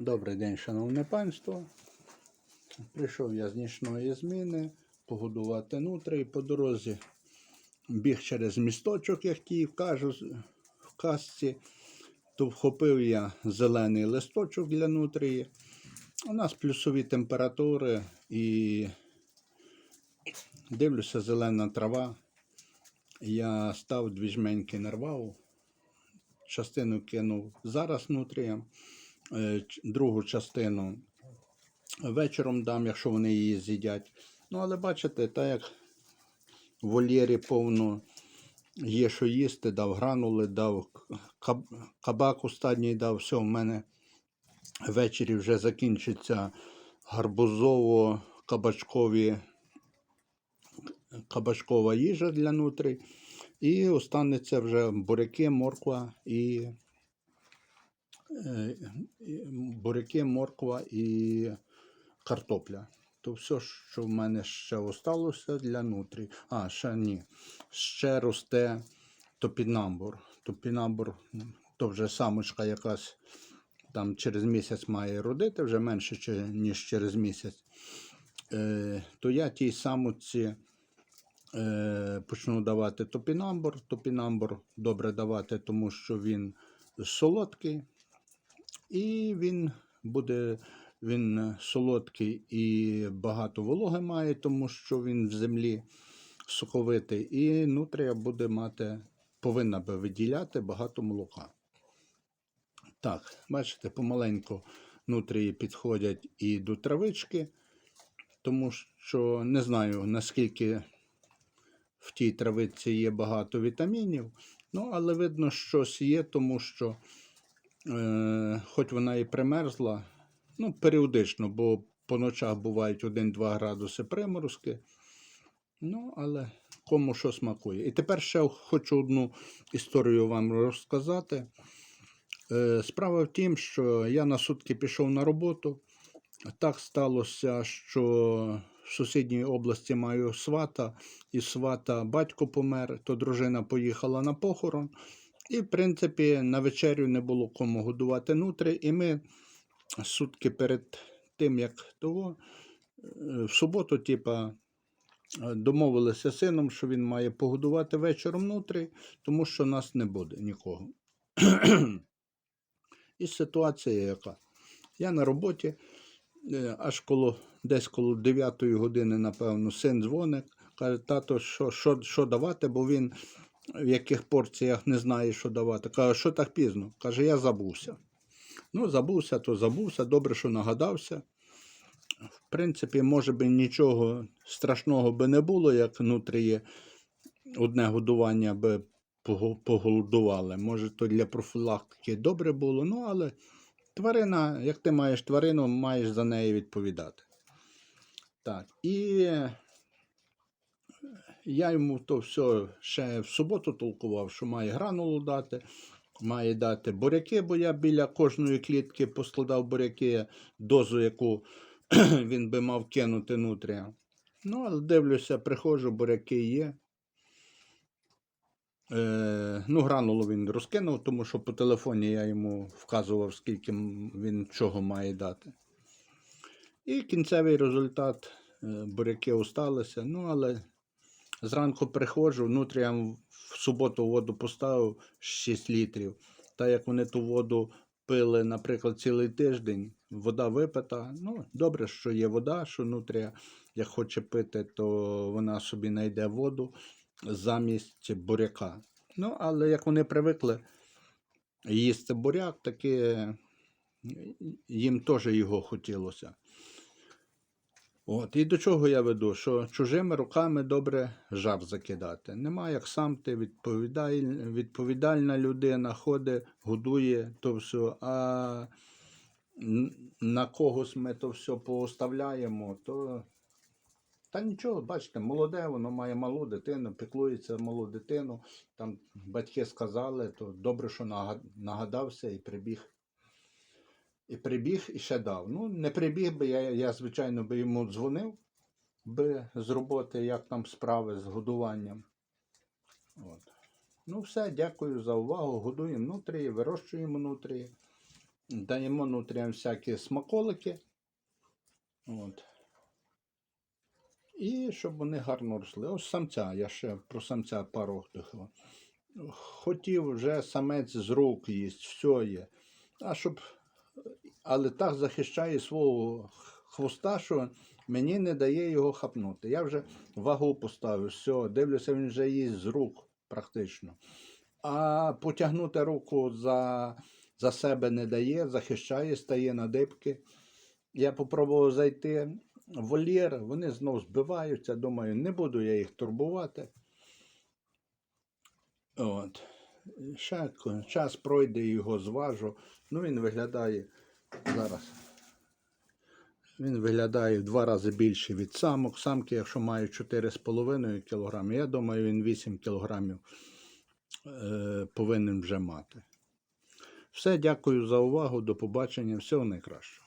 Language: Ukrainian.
Добрий день, шановне панство. Прийшов я з нічної зміни погодувати нутрі по дорозі. Біг через місточок, як який кажу в казці. То вхопив я зелений листочок для нутрії. У нас плюсові температури і дивлюся, зелена трава. Я став дві жменьки нарвав, частину кинув зараз нутріям, ч- другу частину вечором дам, якщо вони її з'їдять. Ну, але бачите, так як в вольєрі повно є, що їсти, дав гранули, дав кабак останній дав, все, в мене ввечері вже закінчиться гарбузово-кабачкові кабачкова їжа для нутрій. І останеться вже буряки, морква е, і буряки, морква і картопля. То все, що в мене ще осталося для нутрій. А, ще ні. Ще росте топінамбур. Топінамбур то вже самочка якась там через місяць має родити, вже менше, ніж через місяць. Е, то я тій самоці е, почну давати топінамбур. Топінамбур добре давати, тому що він солодкий. І він буде він солодкий і багато вологи має, тому що він в землі соковитий. І нутрія буде мати, повинна би виділяти багато молока. Так, бачите, помаленьку нутрії підходять і до травички, тому що не знаю, наскільки в тій травиці є багато вітамінів. Ну, але видно, щось є, тому що, е, хоч вона і примерзла, ну, періодично, бо по ночах бувають 1-2 градуси приморозки. Ну, але кому що смакує. І тепер ще хочу одну історію вам розказати. Е, Справа в тім, що я на сутки пішов на роботу. Так сталося, що в сусідній області маю свата, і свата батько помер, то дружина поїхала на похорон. І, в принципі, на вечерю не було кому годувати нутри. І ми сутки перед тим, як того, е, в суботу, типа, е, домовилися з сином, що він має погодувати вечором нутрі, тому що нас не буде нікого. І ситуація яка? Я на роботі, е, аж коло десь коло 9 години, напевно, син дзвонить, каже, тато, що, що, що давати, бо він в яких порціях не знає, що давати. Каже, що так пізно? Каже, я забувся. Ну, забувся, то забувся, добре, що нагадався. В принципі, може би нічого страшного би не було, як внутрі одне годування би пого- поголодували. Може, то для профілактики добре було, ну але тварина, як ти маєш тварину, маєш за неї відповідати. Так, і я йому то все ще в суботу толкував, що має гранулу дати, має дати буряки, бо я біля кожної клітки поскладав буряки, дозу, яку він би мав кинути нутрія. Ну, але дивлюся, приходжу, буряки є. Е, ну, гранулу він розкинув, тому що по телефоні я йому вказував, скільки він чого має дати. І кінцевий результат е, буряки осталися. Ну, але зранку приходжу, внутрі в суботу воду поставив 6 літрів. Та як вони ту воду пили, наприклад, цілий тиждень, вода випита. Ну, добре, що є вода, що нутрія, як хоче пити, то вона собі знайде воду замість буряка. Ну, але як вони привикли їсти буряк, таки їм теж його хотілося. От, і до чого я веду? Що чужими руками добре жар закидати. Нема як сам ти відповідай, відповідальна людина, ходить, годує то все. А на когось ми то все пооставляємо, то та нічого, бачите, молоде, воно має малу дитину, піклується малу дитину. Там батьки сказали, то добре, що нагадався і прибіг. І прибіг і ще дав. Ну, не прибіг би, я, я звичайно, би йому дзвонив би з роботи, як там справи з годуванням. От. Ну, все, дякую за увагу. Годуємо нутрії, вирощуємо нутрії. Даємо нутріям всякі смаколики. От. І щоб вони гарно росли. Ось самця, я ще про самця пару дихав. Хотів вже самець з рук їсть, все є. А щоб, але так захищає свого хвоста, що мені не дає його хапнути. Я вже вагу поставив, все, дивлюся, він вже їсть з рук практично. А потягнути руку за, за себе не дає, захищає, стає на дибки. Я попробував зайти в вольєр, вони знов збиваються. Думаю, не буду я їх турбувати. От. Ще час пройде, його зважу. Ну, він виглядає зараз. Він виглядає в два рази більше від самок. Самки, якщо мають 4,5 кг, я думаю, він 8 кг е, повинен вже мати. Все, дякую за увагу. До побачення. Всього найкращого.